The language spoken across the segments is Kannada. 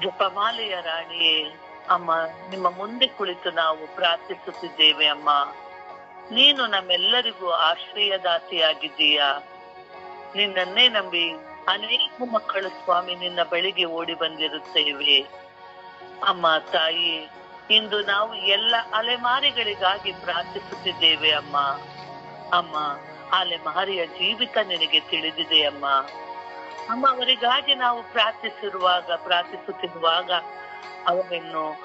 ಜಪಮಾಲೆಯ ರಾಣಿಯೇ, ಅಮ್ಮ, ನಿಮ್ಮ ಮುಂದೆ ಕುಳಿತು ನಾವು ಪ್ರಾರ್ಥಿಸುತ್ತಿದ್ದೇವೆ, ಅಮ್ಮ. ನೀನು ನಮ್ಮೆಲ್ಲರಿಗೂ ಆಶ್ರಯದಾತಿಯಾಗಿದ್ದೀಯಾ ನಿನ್ನನ್ನೇ ನಂಬಿ ಅನೇಕ ಮಕ್ಕಳು ಸ್ವಾಮಿ ನಿನ್ನ ಬಳಿಗೆ ಓಡಿ ಬಂದಿರುತ್ತೇವೆ. ಅಮ್ಮ, ತಾಯಿ, ಇಂದು ನಾವು ಎಲ್ಲ ಅಲೆಮಾರಿಗಳಿಗಾಗಿ ಪ್ರಾರ್ಥಿಸುತ್ತಿದ್ದೇವೆ, ಅಮ್ಮ. ಅಮ್ಮ, ಅಲೆಮಾರಿಯ ಜೀವಿತ ನಿನಗೆ ತಿಳಿದಿದೆ, ಅಮ್ಮ. ಅಮ್ಮ, ಅವರಿಗಾಗಿ ನಾವು ಪ್ರಾರ್ಥಿಸಿರುವಾಗ, ಪ್ರಾರ್ಥಿಸುತ್ತಿರುವಾಗ ಅವರನ್ನು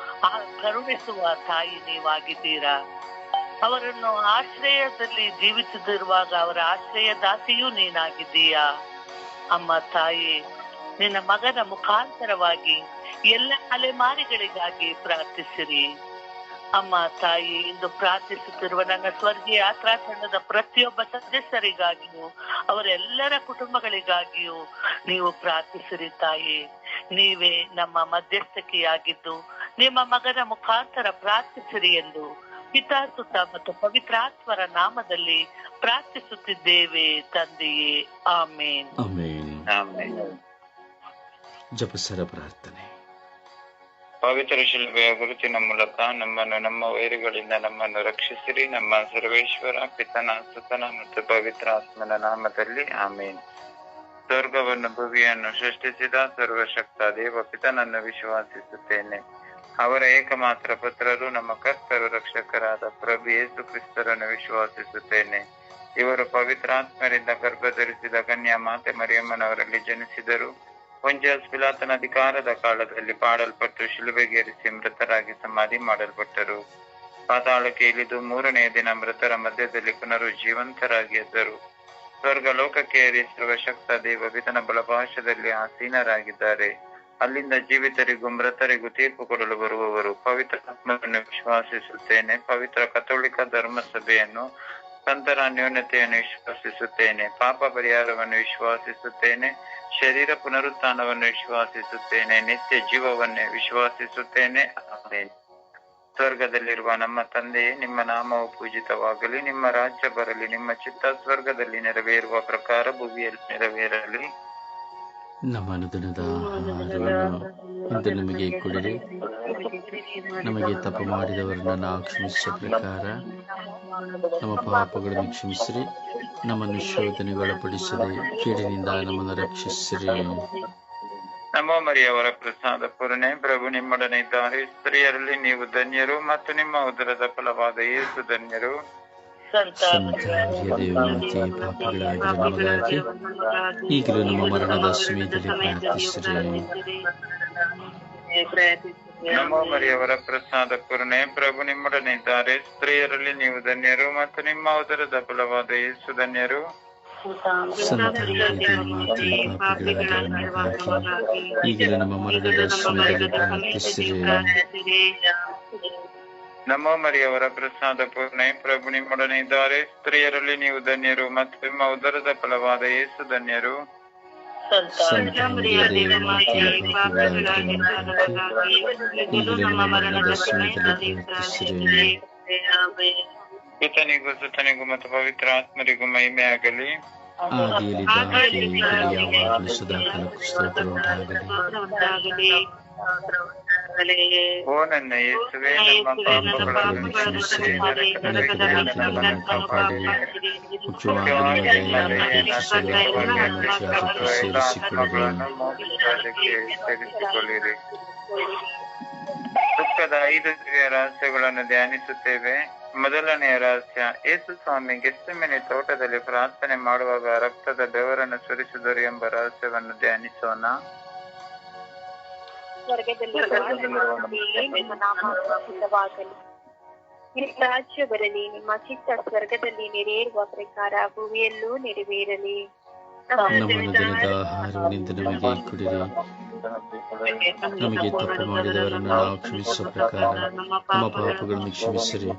ಕರುಣಿಸುವ ತಾಯಿ ನೀವಾಗಿದ್ದೀರಾ? ಅವರನ್ನು ಆಶ್ರಯದಲ್ಲಿ ಜೀವಿಸುತ್ತಿರುವಾಗ ಅವರ ಆಶ್ರಯದಾತಿಯೂ ನೀನಾಗಿದ್ದೀಯಾ? ಅಮ್ಮ, ತಾಯಿ, ನಿನ್ನ ಮಗನ ಮುಖಾಂತರವಾಗಿ ಎಲ್ಲ ಅಲೆಮಾರಿಗಳಿಗಾಗಿ ಪ್ರಾರ್ಥಿಸಿರಿ. ಅಮ್ಮ ತಾಯಿ ಇಂದು ಪ್ರಾರ್ಥಿಸುತ್ತಿರುವ ನನ್ನ ಸ್ವರ್ಗೀಯ ಯಾತ್ರಾ ತಂಡದ ಪ್ರತಿಯೊಬ್ಬ ಸದಸ್ಯರಿಗಾಗಿಯೂ ಅವರೆಲ್ಲರ ಕುಟುಂಬಗಳಿಗಾಗಿಯೂ ನೀವು ಪ್ರಾರ್ಥಿಸಿರಿ ತಾಯಿ. ನೀವೇ ನಮ್ಮ ಮಧ್ಯಸ್ಥಿಕೆಯಾಗಿದ್ದು ನಿಮ್ಮ ಮಗನ ಮುಖಾಂತರ ಪ್ರಾರ್ಥಿಸಿರಿ ಎಂದು ಹಿತಾಸುತ ಮತ್ತು ಪವಿತ್ರಾತ್ಮರ ನಾಮದಲ್ಲಿ ಪ್ರಾರ್ಥಿಸುತ್ತಿದ್ದೇವೆ ತಂದೆಯೇ. ಆಮೇನ್. ಆಮೇನ್. ಆಮೆನ್. ಜಪಸರ ಪ್ರಾರ್ಥನೆ. ಪವಿತ್ರ ಶಿಲ್ಪೆಯ ಗುರುತಿನ ಮೂಲಕ ನಮ್ಮನ್ನು, ನಮ್ಮ ವೈರಿಗಳಿಂದ ನಮ್ಮನ್ನು ರಕ್ಷಿಸಿರಿ. ನಮ್ಮ ಸರ್ವೇಶ್ವರ, ಪಿತನ, ಸುತನ ಮತ್ತು ಪವಿತ್ರ ಆತ್ಮನ ನಾಮದಲ್ಲಿ ಆಮೇನ್. ಸ್ವರ್ಗವನ್ನು ಭುವಿಯನ್ನು ಸೃಷ್ಟಿಸಿದ ಸರ್ವಶಕ್ತ ದೇವ ಪಿತನನ್ನು ವಿಶ್ವಾಸಿಸುತ್ತೇನೆ. ಅವರ ಏಕಮಾತ್ರ ಪುತ್ರರು ನಮ್ಮ ಕರ್ತರು, ರಕ್ಷಕರಾದ ಪ್ರಭು ಯೇಸು ಕ್ರಿಸ್ತರನ್ನು ವಿಶ್ವಾಸಿಸುತ್ತೇನೆ. ಇವರು ಪವಿತ್ರಾತ್ಮರಿಂದ ಗರ್ಭಧರಿಸಿದ ಕನ್ಯಾ ಮಾತೆ ಮರಿಯಮ್ಮನವರಲ್ಲಿ ಜನಿಸಿದರು. ಪಿಲಾತನ ಅಧಿಕಾರದ ಕಾಲದಲ್ಲಿ ಪಾಡಲ್ಪಟ್ಟು ಶಿಲುಬೆಗೇರಿಸಿ ಮೃತರಾಗಿ ಸಮಾಧಿ ಮಾಡಲ್ಪಟ್ಟರು. ಪಾತಾಳಕ್ಕೆ ಇಳಿದು ಮೂರನೆಯ ದಿನ ಮೃತರ ಮಧ್ಯದಲ್ಲಿ ಪುನರುಜ್ಜೀವಂತರಾಗಿ ಎದ್ದರು. ಸ್ವರ್ಗ ಲೋಕಕ್ಕೆ ಏರಿಸಿರುವ ಶಕ್ತ ದೇವ ವಿಧನ ಬಲಭಾಷದಲ್ಲಿ ಆಸೀನರಾಗಿದ್ದಾರೆ. ಅಲ್ಲಿಂದ ಜೀವಿತರಿಗೂ ಮೃತರಿಗೂ ತೀರ್ಪು ಕೊಡಲು ಬರುವವರು ಪವಿತ್ರ ಆತ್ಮವನ್ನು ವಿಶ್ವಾಸಿಸುತ್ತೇನೆ. ಪವಿತ್ರ ಕಥೋಳಿಕ ಧರ್ಮ ಸಭೆಯನ್ನು ಸಂತರ ನ್ಯೂನತೆಯನ್ನು ವಿಶ್ವಾಸಿಸುತ್ತೇನೆ, ಪಾಪ ಪರಿಹಾರವನ್ನು ವಿಶ್ವಾಸಿಸುತ್ತೇನೆ, ಶರೀರ ಪುನರುತ್ಥಾನವನ್ನು ವಿಶ್ವಾಸಿಸುತ್ತೇನೆ, ನಿತ್ಯ ಜೀವವನ್ನೇ ವಿಶ್ವಾಸಿಸುತ್ತೇನೆ. ಸ್ವರ್ಗದಲ್ಲಿರುವ ನಮ್ಮ ತಂದೆಯೇ, ನಿಮ್ಮ ನಾಮವು ಪೂಜಿತವಾಗಲಿ, ನಿಮ್ಮ ರಾಜ್ಯ ಬರಲಿ, ನಿಮ್ಮ ಚಿತ್ತ ಸ್ವರ್ಗದಲ್ಲಿ ನೆರವೇರುವ ಪ್ರಕಾರ ಭೂಮಿಯಲ್ಲಿ ನೆರವೇರಲಿ. ನಮ್ಮ ಅನುದಿನದ ಆಹಾರವನ್ನು ಇಂದು ನಮಗೆ ಕೊಡಿರಿ. ನಮಗೆ ತಪ್ಪು ಮಾಡಿದವರನ್ನ ನಾವು ಕ್ಷಮಿಸುವ ಪ್ರಕಾರ ನಮ್ಮ ಪಾಪಗಳನ್ನು ಕ್ಷಮಿಸಿರಿ. ನಮ್ಮನ್ನು ಶೋಧನೆಗೊಳಪಡಿಸಿರಿ ಕೀಡಿನಿಂದ ನಮ್ಮನ್ನು ರಕ್ಷಿಸಿರಿ. ನಮ್ಮ ಮರಿಯವರ ಪ್ರಸಾದ ಪೂರ್ಣೆ. ಪ್ರಭು ನಿಮ್ಮೊಡನೆ ಇದ್ದಾರೆ. ಸ್ತ್ರೀಯರಲ್ಲಿ ನೀವು ಧನ್ಯರು ಮತ್ತು ನಿಮ್ಮ ಉದರದ ಫಲವಾದ ಏಸು ಧನ್ಯರು. ಸಂತ ಸಂತಾನೀಯ ದೇವಮಾತೆ ಪಾಪಿಗಳಾಗಿರುವ ನಮಗಾಗಿ ಈಗಲೂ ನಮ್ಮ ಮರಣದ ಸಮಯದಲ್ಲಿ ಪ್ರಾರ್ಥಿಸಿರಿ ನಮೋ ಮರಿಯವರ ಪ್ರಸಾದ ಪೂರ್ಣೆ ಪ್ರಭು ನಿಮ್ಮೊಡನೆ ಇದ್ದಾರೆ ಸ್ತ್ರೀಯರಲ್ಲಿ ನೀವು ಧನ್ಯರು ಮತ್ತು ನಿಮ್ಮ ಉದರದ ಬಲವಾದ ಯೇಸು ಧನ್ಯರು. ಈಗಲೂ ನಮ್ಮ ಮರಣದ ಸಮಯದಲ್ಲಿ ಪ್ರಾರ್ಥಿಸಿರಿ. ನಮೋ ಮರಿಯವರ ಪ್ರಸಾದ ಪೂರ್ಣೆ ಪ್ರಭು ನಿಮ್ಮೊಡನೆ ಇದ್ದಾರೆ. ಸ್ತ್ರೀಯರಲ್ಲಿ ನೀವು ಧನ್ಯರು ಮತ್ತು ನಿಮ್ಮ ಉದರದ ಫಲವಾದ ಯೇಸು ಧನ್ಯರು. ಪಿತನಿಗೂ ಸುತನಿಗೂ ಮತ್ತು ಪವಿತ್ರ ಆತ್ಮರಿಗೂ ಮಹಿಮೆ ಆಗಲಿ ಆದಿಯಲ್ಲಿ ಹಾಗೆ ಈಗಲೂ ಯಾವಾಗಲೂ ಸದಾಕಾಲಕ್ಕೂ ಸ್ತೋತ್ರ ಉಂಟಾಗಲಿ ಓ ನನ್ನ ಯೇಸುವೆ ನಮ್ಮ ಪಾಪಗಳನ್ನು ಕ್ಷಮಿಸಿ ನರಕದ ನರಕದ ಕಾಪಾಡಿರಿ ಮುಖ್ಯವಾಗಿ ಸೇರಿಸಿಕೊಳ್ಳಿರಿ. ಮೋಕ್ಷಕ್ಕೆ ಸೇರಿಸಿಕೊಳ್ಳಿರಿ. ದುಃಖದ ಐದು ದಿವ್ಯ ರಹಸ್ಯಗಳನ್ನು ಧ್ಯಾನಿಸುತ್ತೇವೆ. ಮೊದಲನೆಯ ರಹಸ್ಯ ಯೇಸು ಸ್ವಾಮಿ ಗೆಸ್ಸೆಮೆನೆ ತೋಟದಲ್ಲಿ ಪ್ರಾರ್ಥನೆ ಮಾಡುವಾಗ ರಕ್ತದ ಬೆವರನ್ನು ಸುರಿಸಿದರು ಎಂಬ ರಹಸ್ಯವನ್ನು ಧ್ಯಾನಿಸೋಣ. ಸ್ವರ್ಗದಲ್ಲಿರುವ ನಿಮ್ಮ ನಾಮ ಪೂಜಿತವಾಗಲಿ ನಿಮ್ಮ ರಾಜ್ಯ ಬರಲಿ ನಿಮ್ಮ ಚಿತ್ತ ಸ್ವರ್ಗದಲ್ಲಿ ನೆರವೇರುವ ಪ್ರಕಾರ ಭೂಮಿಯಲ್ಲೂ ನೆರವೇರಲಿ. ನಮಗೆ ಕೊಡಿರಿ ನಮಗೆ ತಪ್ಪು ಮಾಡಿದವರನ್ನು ನಾವು ಕ್ಷಮಿಸುವ ಪ್ರಕಾರ ನಮ್ಮ ಪಾಪಗಳನ್ನು ಕ್ಷಮಿಸಿರಿ.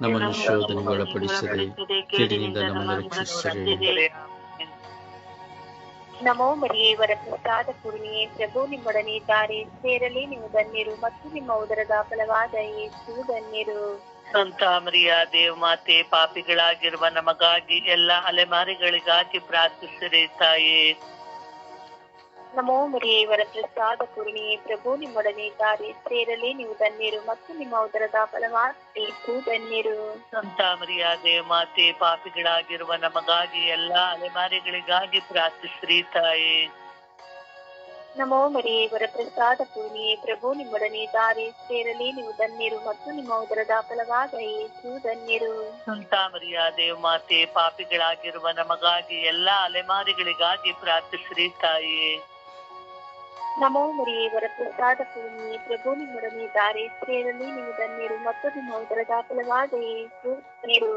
ನಮ್ಮನ್ನು ಶೋಧನೆಗೊಳಪಡಿಸಿರಿ. ಕೇಡಿನಿಂದ ನಮ್ಮನ್ನು ರಕ್ಷಿಸಿರಿ. ನಮೋ ಮರಿಯೇವರ ಪ್ರಸಾದ ಪೂರ್ಣಿಯೇ ಪ್ರಭು ನಿಮ್ಮೊಡನೆ ಇದ್ದಾರೆ ಸೇರಲಿ ನೀವು ಧನ್ಯರು ಮತ್ತು ನಿಮ್ಮ ಉದರದ ಫಲವಾದ ಯೇಸು ಧನ್ಯರು. ಸಂತ ಮರಿಯ ದೇವಮಾತೆ ಪಾಪಿಗಳಾಗಿರುವ ನಮಗಾಗಿ ಎಲ್ಲ ಅಲೆಮಾರಿಗಳಿಗಾಗಿ ಪ್ರಾರ್ಥಿಸಿರಿ ತಾಯಿ. ನಮೋ ಮರಿಯೇವರ ಪ್ರಸಾದ ಪೂರ್ಣಿಯೇ ಪ್ರಭು ನಿಮ್ಮೊಡನೆ ಇದ್ದಾರೆ ಸೇರಲಿ ನೀವು ಧನ್ಯರು ಮತ್ತು ನಿಮ್ಮ ಉದರದ ಫಲವಾದ ಯೇಸು ಧನ್ಯರು. ಸಂತ ಮರ್ಯಾದೆ ಮಾತೆ ಪಾಪಿಗಳಾಗಿರುವ ನಮಗಾಗಿ ಎಲ್ಲಾ ಅಲೆಮಾರಿಗಳಿಗಾಗಿ ಪ್ರಾರ್ಥಿಸ್ರಿ ತಾಯಿ. ನಮೋ ಮರಿಯೇವರ ಪ್ರಸಾದ ಪೂರ್ಣಿಯೇ ಪ್ರಭು ನಿಮ್ಮೊಡನೆ ಇದ್ದಾರೆ ಸೇರಲಿ ನೀವು ಧನ್ಯರು ಮತ್ತು ನಿಮ್ಮ ಉದರದ ಫಲವಾದ ಯೇಸು ಧನ್ಯರು. ಸಂತ ಮರ್ಯಾದೆ ಮಾತೆ ಪಾಪಿಗಳಾಗಿರುವ ನಮಗಾಗಿ ಎಲ್ಲಾ ಅಲೆಮಾರಿಗಳಿಗಾಗಿ ಪ್ರಾರ್ಥಿಸ್ರಿ ತಾಯಿ. ನಮೋ ಮರಿಯೇ ವರ ಪ್ರಸಾದ ಪೂರ್ಣಿಯೇ ಪ್ರಭು ನಿಮ್ಮೊಡನೆ ಇದ್ದಾರೆ ಸೇರಲಿ ನೀವು ಧನ್ಯರು ಮತ್ತು ನಿಮ್ಮ ಉದರದ ಫಲವಾದ ಧನ್ಯರು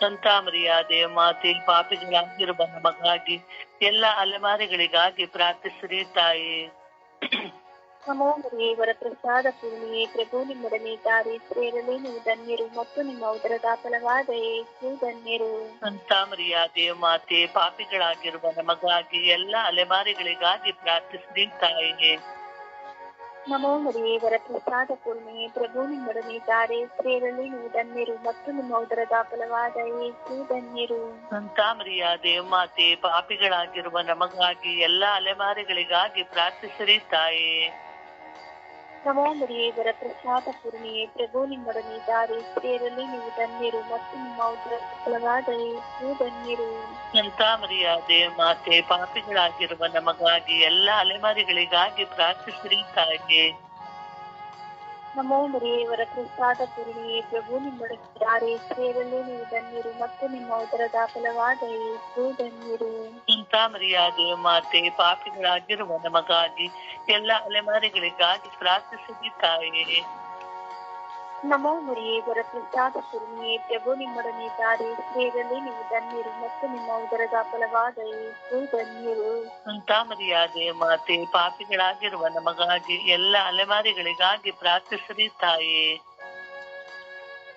ಸಂತ ಮರಿಯ ದೇವಮಾತೆ ಪಾಪಿಗಳಾಗಿರುವ ನಮಗಾಗಿ ಎಲ್ಲಾ ಅಲೆಮಾರಿಗಳಿಗಾಗಿ ಪ್ರಾರ್ಥಿಸಿರಿ ತಾಯಿ. ನಮೋ ವರಪ್ರಸಾದ ವರ ಪ್ರಸಾದ ಪೂರ್ಣಿಯೇ ಪ್ರಭು ನಿಮ್ಮೊಡನೆ ಇದ್ದಾರೆ ಸೇರಲಿ ನೀವು ಧನ್ಯರು ಮತ್ತು ನಿಮ್ಮ ಉದರದ ಫಲವಾದ ಯೇಸು ಧನ್ಯರು ಸಂತಾಮರಿಯ ದೇವಮಾತೆ ಪಾಪಿಗಳಾಗಿರುವ ನಮಗಾಗಿ ಎಲ್ಲಾ ಅಲೆಮಾರಿಗಳಿಗಾಗಿ ಪ್ರಾರ್ಥಿಸಿದ ತಾಯಿಗೆ ನಮೋ ಮರಿಯೇ ವರ ಪ್ರಸಾದ ಪೂರ್ಣಿಯೇ ಪ್ರಭು ನಿಮ್ಮೊಡನೆ ಇದ್ದಾರೆ ಸೇರಲಿ ನೀವು ಧನ್ಯರು ಮತ್ತು ನಿಮ್ಮ ಉದರದ ಫಲವಾದ ಯೇಸು ಧನ್ಯರು ಸಂತಾಮರಿಯ ದೇವಮಾತೆ ಪಾಪಿಗಳಾಗಿರುವ ನಮಗಾಗಿ ಎಲ್ಲಾ ಅಲೆಮಾರಿಗಳಿಗಾಗಿ ಪ್ರಾರ್ಥಿಸಿರಿ ತಾಯಿ. ನಮೋ ಮರಿಯೇ ವರ ಪ್ರಸಾದ ಪೂರ್ಣಿಯೇ, ಪ್ರಭು ನಿಮ್ಮೊಡನೆ ದಾರಿ ಸೇರಲಿ ನೀವು ಧನ್ಯರು ಮತ್ತು ನಿಮ್ಮ ಉದರದ ಫಲವಾದ ಯೇಸು ಧನ್ಯರು. ಸಂತಾಮರಿಯ ಪಾಪಿಗಳಾಗಿರುವ ನಮಗಾಗಿ ಎಲ್ಲಾ ಅಲೆಮಾರಿಗಳಿಗಾಗಿ ಪ್ರಾರ್ಥಿಸಿರಿ ತಾಯಿ ನಮೋ ಮರಿಯವರ ಪ್ರಸಾದ ಪೂರ್ಣಿಯೇ ಪ್ರಭು ನಿಮ್ಮೊಡಗಿದ್ದಾರೆ ಸೇರಲು ನೀವು ಧನ್ಯರು ಮತ್ತು ನಿಮ್ಮ ಉದರದ ಫಲವಾದ ಯೇಸು ಧನ್ಯರು ಸಂತ ಮಾತೆ, ಪಾಪಿಗಳಾಗಿರುವ ನಮಗಾಗಿ, ಎಲ್ಲಾ ಅಲೆಮಾರಿಗಳಿಗಾಗಿ ಪ್ರಾರ್ಥಿಸಿರಿ ತಾಯಿ. ನಮೋ ಮರಿಯೇ ವರ ಪ್ರಸಾದ ಪೂರ್ಣಿಯೇ ಪ್ರಭು ನಿಮ್ಮೊಡನೆ ಇದ್ದಾರೆ. ಸೇರಲಿ ನೀವು ಧನ್ಯರು ಮತ್ತು ನಿಮ್ಮ ಉದರದ ಫಲವಾದ ಯೇಸು ಧನ್ಯರು. ಅಂತ ಮರಿಯ ಮಾತೆ ಪಾಪಿಗಳಾಗಿರುವ ನಮಗಾಗಿ ಎಲ್ಲ ಅಲೆಮಾರಿಗಳಿಗಾಗಿ ಪ್ರಾರ್ಥಿಸಿರಿ ತಾಯಿ.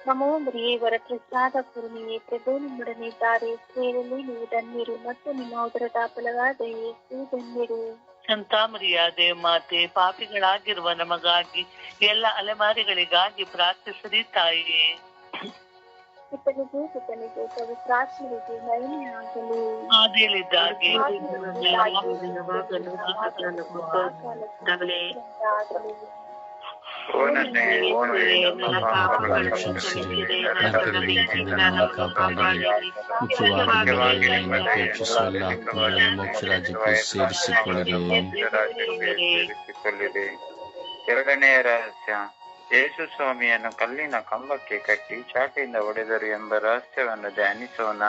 ನಮೋ ಮರಿಯೇ ವರ ಪ್ರಸಾದ ಪೂರ್ಣಿಯೇ ಪ್ರಭು ನಿಮ್ಮೊಡನೆ ಇದ್ದಾರೆ. ಸೇರಲಿ ನೀವು ಧನ್ಯರು ಮತ್ತು ನಿಮ್ಮ ಉದರದ ಫಲವಾದ ಯೇಸು ಧನ್ಯರು. ಸಂತ ಮಾತೆ ದೇವಮಾತೆ ಪಾಪಿಗಳಾಗಿರುವ ನಮಗಾಗಿ ಎಲ್ಲ ಅಲೆಮಾರಿಗಳಿಗಾಗಿ ಪ್ರಾರ್ಥಿಸಿರಿ ತಾಯಿಯೇ ಆದಿಯಲ್ಲಿದ್ದಾಗೆ ನನ್ನ ರಹಸ್ಯ ಯೇಸು ಸ್ವಾಮಿಯನ್ನು ಕಲ್ಲಿನ ಕಂಬಕ್ಕೆ ಕಟ್ಟಿ ಚಾಟಿಯಿಂದ ಹೊಡೆದರು ಎಂಬ ರಹಸ್ಯವನ್ನು ಧ್ಯಾನಿಸೋಣ.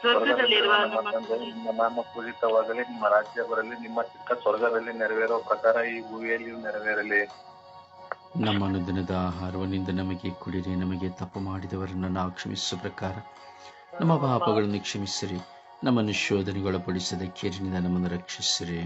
ಸ್ವರ್ಗದಲ್ಲಿರುವ ನಮ್ಮ ನಾಮ ಪೂಜಿತವಾಗಲಿ ನಿಮ್ಮ ರಾಜ್ಯ ಬರಲಿ ನಿಮ್ಮ ಚಿಕ್ಕ ಸ್ವರ್ಗದಲ್ಲಿ ನೆರವೇರೋ ಪ್ರಕಾರ ಈ ಭೂಮಿಯಲ್ಲಿಯೂ ನೆರವೇರಲಿ. ನಮ್ಮ ದಿನದ ಆಹಾರವನ್ನಿಂದ ನಮಗೆ ಕುಡಿರಿ ನಮಗೆ ತಪ್ಪು ಮಾಡಿದವರನ್ನು ನಾವು ಕ್ಷಮಿಸುವ ಪ್ರಕಾರ ನಮ್ಮ ಪಾಪಗಳನ್ನು ಕ್ಷಮಿಸಿರಿ ನಮ್ಮನ್ನು ಶೋಧನೆಗೊಳಪಡಿಸದ ಕೇರಿನಿಂದ ನಮ್ಮನ್ನು ರಕ್ಷಿಸಿರಿ.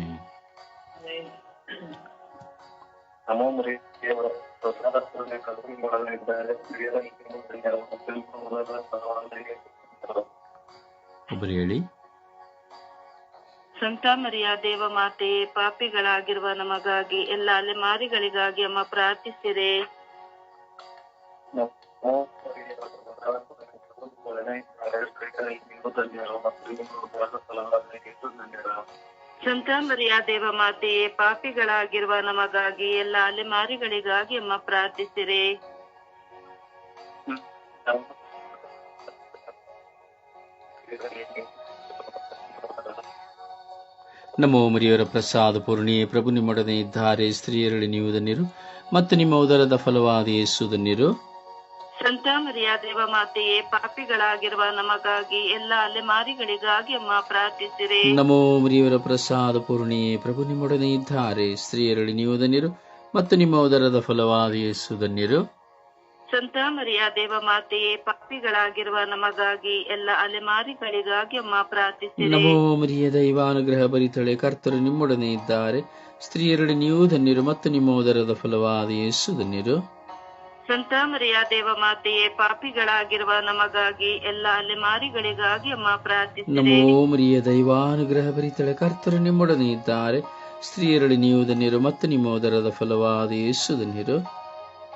ಒಬ್ಬರು ಹೇಳಿ. ಸಂತ ಮರಿಯ ದೇವ ಮಾತೆ ಪಾಪಿಗಳಾಗಿರುವ ನಮಗಾಗಿ ಎಲ್ಲ ಅಲೆಮಾರಿಗಳಿಗಾಗಿ ಅಮ್ಮ ಪ್ರಾರ್ಥಿಸಿರೆ. ಸಂತ ಮರಿಯ ದೇವ ಮಾತೆಯೇ ಪಾಪಿಗಳಾಗಿರುವ ನಮಗಾಗಿ ಎಲ್ಲ ಅಲೆಮಾರಿಗಳಿಗಾಗಿ ಅಮ್ಮ ಪ್ರಾರ್ಥಿಸಿರೆ. ನಮೋ ಮರಿಯವರ ಪ್ರಸಾದ ಪೂರ್ಣಿಯೇ ಪ್ರಭು ನಿಮ್ಮೊಡನೆ ಇದ್ದಾರೆ ಸ್ತ್ರೀಯರಲ್ಲಿ ನೀವು ಧನ್ಯರು ಮತ್ತು ನಿಮ್ಮ ಉದರದ ಫಲವಾದ ಯೇಸು ಧನ್ಯರು. ಸಂತ ಮರಿಯ ದೇವ ಮಾತೆಯೇ ಪಾಪಿಗಳಾಗಿರುವ ನಮಗಾಗಿ ಎಲ್ಲ ಅಲೆಮಾರಿಗಳಿಗಾಗಿ ಅಮ್ಮ ಪ್ರಾರ್ಥಿಸಿರಿ. ನಮೋ ಮರಿಯವರ ಪ್ರಸಾದ ಪೂರ್ಣಿಯೇ ಪ್ರಭು ನಿಮ್ಮೊಡನೆ ಇದ್ದಾರೆ ಸ್ತ್ರೀಯರಲ್ಲಿ ನೀವು ಧನ್ಯರು ಮತ್ತು ನಿಮ್ಮ ಉದರದ ಫಲವಾದ ಯೇಸು ಧನ್ಯರು. ಸಂತ ಮರಿಯ ದೇವ ಮಾತೆಯೇ ಪಾಪಿಗಳಾಗಿರುವ ನಮಗಾಗಿ ಎಲ್ಲ ಅಲೆಮಾರಿಗಳಿಗಾಗಿ ಅಮ್ಮ ಪ್ರಾರ್ಥಿಸಿ ನಮೋ ಮರಿಯ ದೈವಾನುಗ್ರಹ ಬರಿತಳೆ ಕರ್ತರು ನಿಮ್ಮೊಡನೆ ಇದ್ದಾರೆ. ಸ್ತ್ರೀಯರಡೆ ನೀವು ಧನ್ಯರು ಮತ್ತು ನಿಮ್ಮ ಉದರದ ಫಲವಾದ ಯೇಸು ಧನ್ಯರು. ಸಂತ ಮರಿಯ ದೇವ ಮಾತೆಯೇ ಪಾಪಿಗಳಾಗಿರುವ ನಮಗಾಗಿ ಎಲ್ಲ ಅಲೆಮಾರಿಗಳಿಗಾಗಿ ಅಮ್ಮ ಪ್ರಾರ್ಥಿಸಿ ನಮೋ ಮರಿಯ ದೈವಾನುಗ್ರಹ ಭರಿತಳೆ ಕರ್ತರು ನಿಮ್ಮೊಡನೆ ಇದ್ದಾರೆ. ಸ್ತ್ರೀಯರಡೆ ನೀವು ಧನ್ಯರು ಮತ್ತು ನಿಮ್ಮ ಉದರದ ಫಲವಾದ ಯೇಸು ಧನ್ಯರು.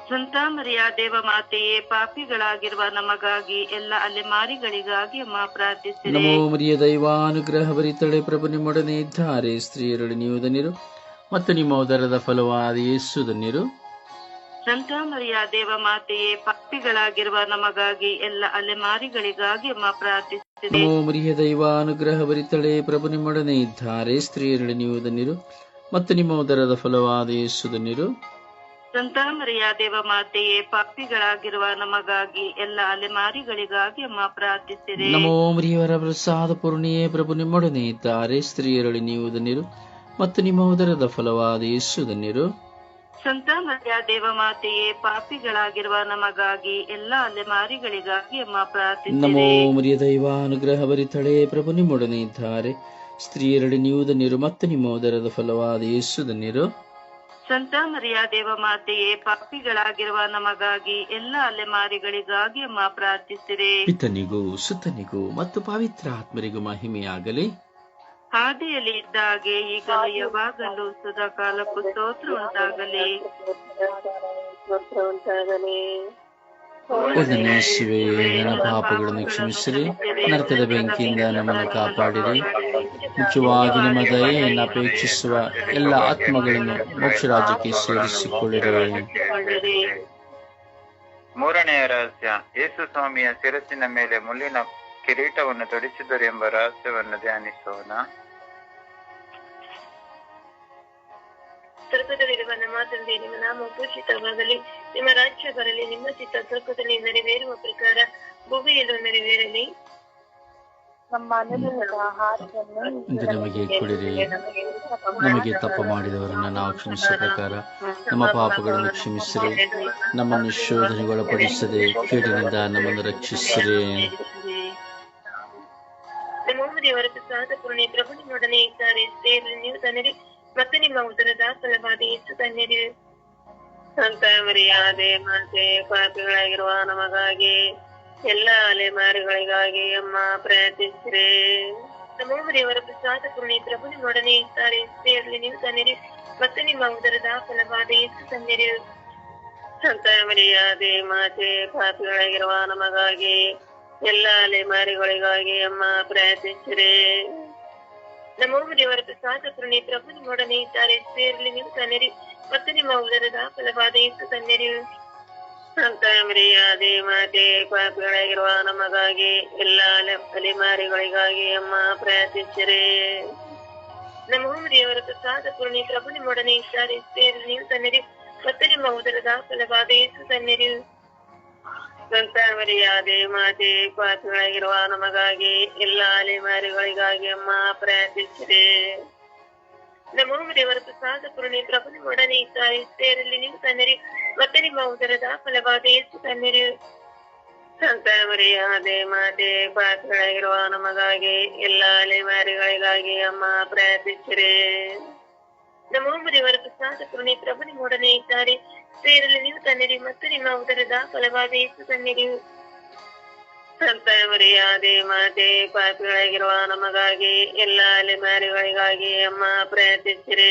ಸಂತ ಮರಿಯ ದೇವ ಮಾತೆಯೇ ಪಾಪಿಗಳಾಗಿರುವ ನಮಗಾಗಿ ಎಲ್ಲ ಅಲೆಮಾರಿಗಳಿಗಾಗಿ ಅಮ್ಮ ಪ್ರಾರ್ಥಿಸಿ ನಮೋ ಮರಿಯ ದೈವಾನುಗ್ರಹ ಬರಿತಳೆ ಪ್ರಭು ನಿಮ್ಮೊಡನೆ ಇದ್ದಾರೆ ಸ್ತ್ರೀಯರೊಡನೆ ನೀವು ಧನ್ಯರು ಮತ್ತು ನಿಮ್ಮ ಉದರದ ಫಲವಾದ ಯೇಸು ಧನ್ಯರು. ಸಂತ ಮರಿಯ ದೇವ ಮಾತೆಯೇ ಪಾಪಿಗಳಾಗಿರುವ ನಮಗಾಗಿ ಎಲ್ಲ ಅಲೆಮಾರಿಗಳಿಗಾಗಿ ಅಮ್ಮ ಪ್ರಾರ್ಥಿಸಿ ನಮೋ ಮರಿಯ ದೈವಾನುಗ್ರಹ ಬರಿತಳೆ ಪ್ರಭು ನಿಮ್ಮೊಡನೆ ಇದ್ದಾರೆ ಸ್ತ್ರೀಯರೊಡನೆ ನೀವು ಧನ್ಯರು ಮತ್ತು ನಿಮ್ಮ ಉದರದ ಫಲವಾದ ಯೇಸು ಧನ್ಯರು. ಸಂತ ಮರಿಯ ದೇವ ಮಾತೆಯೇ ಪಾಪಿಗಳಾಗಿರುವ ನಮಗಾಗಿ ಎಲ್ಲ ಅಲೆಮಾರಿಗಳಿಗಾಗಿ ಅಮ್ಮ ಪ್ರಾರ್ಥಿಸಿರಿ. ನಮೋ ಮರಿಯವರ ಪ್ರಸಾದ ಪೂರ್ಣಿಯೇ ಪ್ರಭು ನಿಮ್ಮೊಡನೆ ಇದ್ದಾರೆ. ಸ್ತ್ರೀಯರಲ್ಲಿ ನೀವು ಧನ್ಯರು ಮತ್ತು ನಿಮ್ಮ ಉದರದ ಫಲವಾದ ಯೇಸು ಧನ್ಯರು ಸಂತ ಮರಿಯ ದೇವ ಮಾತೆಯೇ ಪಾಪಿಗಳಾಗಿರುವ ನಮಗಾಗಿ ಎಲ್ಲ ಅಲೆಮಾರಿಗಳಿಗಾಗಿ ಅಮ್ಮ ನಮೋ ಪ್ರಾರ್ಥಿಸಿರಿ ದೈವ ಅನುಗ್ರಹ ಬರಿತಳೆ ಪ್ರಭು ನಿಮ್ಮೊಡನೆ ಇದ್ದಾರೆ. ಸ್ತ್ರೀಯರಡಿ ನೀವು ಧನ್ಯರು ಮತ್ತು ನಿಮ್ಮ ಉದರದ ಫಲವಾದ ಯೇಸು ಧನ್ಯರು ಸಂತ ಮರಿಯ ದೇವ ಮಾತೆಯೇ ಪಾಪಿಗಳಾಗಿರುವ ನಮಗಾಗಿ ಎಲ್ಲ ಅಲೆಮಾರಿಗಳಿಗಾಗಿ ಅಮ್ಮ ಪ್ರಾರ್ಥಿಸಿರಿ. ಪಿತನಿಗೂ ಸುತನಿಗೂ ಮತ್ತು ಪವಿತ್ರ ಆತ್ಮರಿಗೂ ಮಹಿಮೆಯಾಗಲಿ. ಹಾದಿಯಲ್ಲಿ ಇದ್ದಾಗೆ ಈಗ ಈಗಲೂ ಯಾವಾಗಲೂ ಸದಾ ಕಾಲಕ್ಕೂ ಸ್ತೋತ್ರ ಉಂಟಾಗಲಿ. ಉಂಟಾಗಲಿ. ಯೇಸುವೆ ನನ್ನ ಪಾಪಗಳನ್ನು ಕ್ಷಮಿಸಿರಿ. ನರಕದ ಬೆಂಕಿಯಿಂದ ನಮ್ಮನ್ನು ಕಾಪಾಡಿರಿ. ಮುಖ್ಯವಾಗಿ ನಿಮ್ಮ ದಯೆಯನ್ನು ಅಪೇಕ್ಷಿಸುವ ಎಲ್ಲ ಆತ್ಮಗಳನ್ನು ಮೋಕ್ಷ ರಾಜ್ಯಕ್ಕೆ ಸೇರಿಸಿಕೊಳ್ಳಿರಿ. ಮೂರನೆಯ ರಹಸ್ಯ, ಯೇಸು ಸ್ವಾಮಿಯ ಶಿರಸ್ಸಿನ ಮೇಲೆ ಮುಳ್ಳಿನ ಕಿರೀಟವನ್ನು ತೊಡಿಸಿದರು ಎಂಬ ರಹಸ್ಯವನ್ನು ಧ್ಯಾನಿಸೋಣ. ಸ್ವರ್ಗದಲ್ಲಿರುವ ನಮ್ಮ ತಂದೆ ನಿಮ್ಮ ನಾಮ ಪೂಜಿತವಾಗಲಿ. ನಿಮ್ಮ ರಾಜ್ಯ ಬರಲಿ ನಿಮ್ಮ ಚಿತ್ತ ಸ್ವರ್ಗದಲ್ಲಿ ನೆರವೇರುವ ಪ್ರಕಾರ ಭೂಮಿಯಲ್ಲೂ ನೆರವೇರಲಿ. ನಮಗೆ ಕೊಡಿರಿ. ನಮಗೆ ತಪ್ಪು ಮಾಡಿದವರನ್ನ ನಾವು ಕ್ಷಮಿಸುವ ಪ್ರಕಾರ ನಮ್ಮ ಪಾಪಗಳನ್ನು ಕ್ಷಮಿಸಿರಿ. ನಮ್ಮನ್ನು ಶೋಧನೆಗೊಳಪಡಿಸದೆ ಕೇಡಿನಿಂದ ನಮ್ಮನ್ನು ರಕ್ಷಿಸಿರಿ. ನಮ್ಮೊಮ್ಮನೆಯವರ ಪ್ರಸಾದ ಪೂರ್ಣಿ ಪ್ರಭು ನಿಮ್ಮೊಡನೆ ಇದ್ದಾರೆ. ಸೇರಿ ನೀವು ತನ್ನರಿ ಮತ್ತೆ ನಿಮ್ಮ ಉದರದ ಫಲವಾದ ಎಷ್ಟು ಧನ್ಯರು. ಅಂತ ಮರಿಯಾದೆ ಮಾತೆ, ಪಾಪಿಗಳಾಗಿರುವ ನಮಗಾಗಿ ಎಲ್ಲ ಅಲೆಮಾರಿಗಳಿಗಾಗಿ ಅಮ್ಮ ಪ್ರಯತ್ನಿಸಿರಿ ನಮ್ಮೊಮ್ಮನೆಯವರ ಪ್ರಸಾದ ಪುಣ್ಯ ಪ್ರಭು ನಿಮ್ಮೊಡನೆ ಇದ್ದಾರೆ ಸ್ತ್ರೀಯರಲ್ಲಿ ನೀವು ತನ್ನಿರಿ ಮತ್ತೆ ನಿಮ್ಮ ಉದರದ ಫಲವಾದ ಎಷ್ಟು ತಂದಿರಿ ಸಂತ ಮರಿಯಾದೆ ಮಾತೆ, ಪಾಪಿಗಳಾಗಿರುವ ನಮಗಾಗಿ ಎಲ್ಲ ಅಲೆಮಾರಿಗಳಿಗಾಗಿ ಅಮ್ಮ ಪ್ರಯತ್ನಿಸಿರಿ ನಮೋ ದೇವರ ಪ್ರಸಾದ ಕರುಣೆ ಪ್ರಭು ನಿಮ್ಮೊಡನೆ ಇದ್ದಾರೆ. ಸೇರಲಿ ನೀವು ತನ್ನೆರಿ ಮತ್ತು ನಿಮ್ಮ ಉದರದ ಫಲವಾದ ಯೇಸು ತನ್ನಿರಿ ಸಂತ ಮರಿಯಾದೆ ಮಾತೆ ಪಾಪಿಗಳಾಗಿರುವ ನಮಗಾಗಿ ಎಲ್ಲ ಅಲೆ ಅಲೆಮಾರಿಗಳಿಗಾಗಿ ಅಮ್ಮ ಪ್ರಯತ್ನಿಸಿರಿ ನಮ್ಮ ದೇವರ ಪ್ರಸಾದ ಪೂರ್ಣಿ ಪ್ರಭು ನಿಮ್ಮೊಡನೆ ಇದ್ದಾರೆ. ಸೇರಲಿ ನೀವು ತನ್ನೆರಿ ಮತ್ತು ನಿಮ್ಮ ಉದರದ ಫಲವಾದ ಯೇಸು ತನ್ನಿರಿ ಸಂತ ಮರಿಯಾದೆ ಮಾತೆ ಪಾತ್ರಗಳಾಗಿರುವ ನಮಗಾಗಿ ಎಲ್ಲ ಅಲೆಮಾರಿಗಳಿಗಾಗಿ ಅಮ್ಮ ಪ್ರಾರ್ಥಿಸಿದೆ. ನಮ್ಮ ದೇವರ ಪ್ರಸಾದ ಕರುಣೆ ಪ್ರಭು ಒಡನೆ ಸೇರಲಿ, ನೀವು ತನ್ನಿರಿ, ಮತ್ತೆ ನಿಮ್ಮ ಉದರದ ಫಲವಾದ ಹೆಚ್ಚು ತನ್ನಿರಿ. ಸಂತ ಮರಿಯಾದೆ ಮಾತೆ ಪಾತ್ರಗಳಾಗಿರುವ ನಮಗಾಗಿ ಎಲ್ಲ ಅಲೆಮಾರಿಗಳಿಗಾಗಿ ಅಮ್ಮ ಪ್ರಯತ್ನಿಸಿರಿ ನಮೋ ದೇವರ ಪ್ರಸಾದ ಕರುಣೆ ಪ್ರಭು ನಿಮ್ಮೊಡನೆ ಇದ್ದಾರೆ. ಸ್ತ್ರೀಯರಲ್ಲಿ ನೀವು ತನ್ನಿರಿ ಮತ್ತು ನಿಮ್ಮ ಉದರದ ಫಲವಾದ ಯೇಸು ತನ್ನಿರಿ. ಸಂತ ಮರಿಯಾದೆ ಮಾತೆ ಪಾಪಿಗಳಾಗಿರುವ ನಮಗಾಗಿ ಎಲ್ಲ ಅಲೆಮಾರಿಗಳಿಗಾಗಿ ಅಮ್ಮ ಪ್ರಯತ್ನಿಸಿರಿ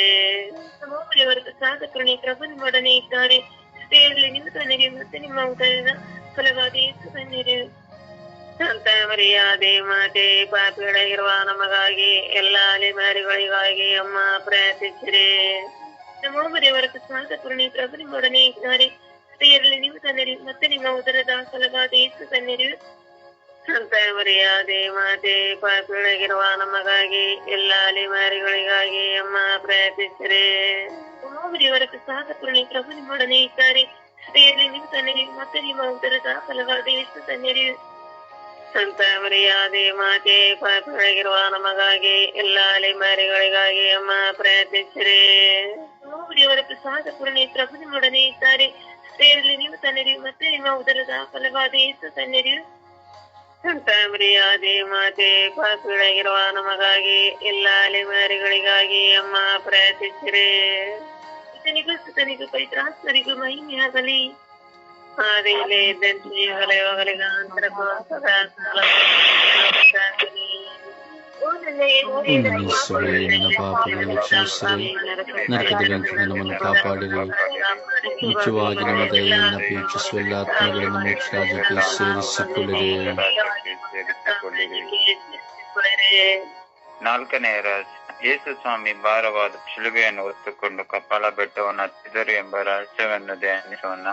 ನಮೋ ದೇವರ ಪ್ರಸಾದ ಕರುಣೆ ಪ್ರಭು ನಿಮ್ಮೊಡನೆ ಇದ್ದಾರೆ. ಸ್ತ್ರೀಯರಲ್ಲಿ ನೀವು ತನ್ನಿರಿ ಮತ್ತು ನಿಮ್ಮ ಉದರದ ಫಲವಾದ ಯೇಸು ತನ್ನಿರಿ. ಸಂತ ಮರಿಯಾದೆ ಮಾತೆ ಪಾಪಿಗಳಾಗಿರುವ ನಮಗಾಗಿ ಎಲ್ಲ ಅಲೆಮಾರಿಗಳಿಗಾಗಿ ಅಮ್ಮ ಪ್ರಯತ್ನಿಸಿರಿ ನಮ್ಮ ದೇವರ ಸ್ವಾಂತ ಪುರಣಿ ಪ್ರಭು ನಿಮ್ಮೊಡನೆ ಇದ್ದಾರೆ ಸ್ತ್ರೀಯರಲ್ಲಿ ನೀವು ತನ್ನಿರಿ, ಮತ್ತೆ ನಿಮ್ಮ ಉದರದ ಫಲವಾದ ಯೇಸು ತನ್ನಿರಿ. ಸಂತ ಮರಿಯಾದೆ ಮಾತೆ ಪಾಪಿಗಳಾಗಿರುವ ನಮಗಾಗಿ ಎಲ್ಲ ಅಲೆಮಾರಿಗಳಿಗಾಗಿ ಅಮ್ಮ ಪ್ರಯತ್ನಿಸಿರಿ ನಮೋ ದೇವರ ಸ್ವಾಂತ ಪುರಣಿ ಪ್ರಭು ನಿಮ್ಮೊಡನೆ ಇದ್ದಾರೆ ಸ್ತ್ರೀಯರಲ್ಲಿ ನೀವು ತನ್ನಿರಿ, ಮತ್ತೆ ನಿಮ್ಮ ಉದರದ ಫಲವಾದ ಯೇಸು ತನ್ನಿರಿ. ಸಂತ ಮರಿಯಾದೆ ಮಾತೆ ಪಾತ್ರರಾಗಿರುವ ನಮಗಾಗಿ ಎಲ್ಲ ಅಲೆಮಾರಿಗಳಿಗಾಗಿ ಅಮ್ಮ ಪ್ರಯತ್ನಿಸಿರಿ ದೇವರ ಪ್ರಸಾದ ಪೂರ್ಣಿ ಪ್ರಭು ನಿಮ್ಮೊಡನೆ ಇದ್ದಾರೆ. ಸೇರಲಿ ನೀವು ತನ್ನಿರಿ ಮತ್ತೆ ನಿಮ್ಮ ಉದರದ ಫಲವಾದ ಯೇಸು ತನ್ನಿರಿ ಸಂತ ಮರಿಯಾದೆ ಮಾತೆ ಪಾತ್ರರಾಗಿರುವ ನಮಗಾಗಿ ಎಲ್ಲ ಅಲೆಮಾರಿಗಳಿಗಾಗಿ ಅಮ್ಮ ಪ್ರಯತ್ನಿಸಿರಿ ಇತನಿಗೂ ಸುತನಿಗೂ ಪವಿತ್ರಾತ್ಮರಿಗೂ ಮಹಿಮೆಯಾಗಲಿ. ಆದಿಲೇ ಇದ್ದಂತೆ ಈಗಲೇ ಯಾವಾಗಲಿಗಾಂತರಕ್ಕೂ ಸದಾ ಕಾಲ ಓ ಯೇಸುವೆ ನನ್ನ ಪಾಪಗಳನ್ನು ಕ್ಷಮಿಸಿರಿ ನರಕದ ಬೆಂಕಿಯಿಂದ ನಮ್ಮನ್ನು ಕಾಪಾಡಿರಿ. ಮುಖ್ಯವಾಗಿ ನಮ್ಮ ದಯೆಯನ್ನು ಅಪೇಕ್ಷಿಸುವ ಎಲ್ಲ ಆತ್ಮಗಳನ್ನು ಮೋಕ್ಷ ರಾಜ್ಯಕ್ಕೆ ಸೇರಿಸಿಕೊಳ್ಳಿರಿ. ನಾಲ್ಕನೇ ರಾಜ್ ಯೇಸು ಸ್ವಾಮಿ ಭಾರವಾದ ಶಿಲುಬೆಯನ್ನು ಹೊತ್ತುಕೊಂಡು ಕಪಾಲ ಬೆಟ್ಟವನ್ನು ಹತ್ತಿದರು ಎಂಬ ರಹಸ್ಯವನ್ನು ಧ್ಯಾನಿಸೋಣ.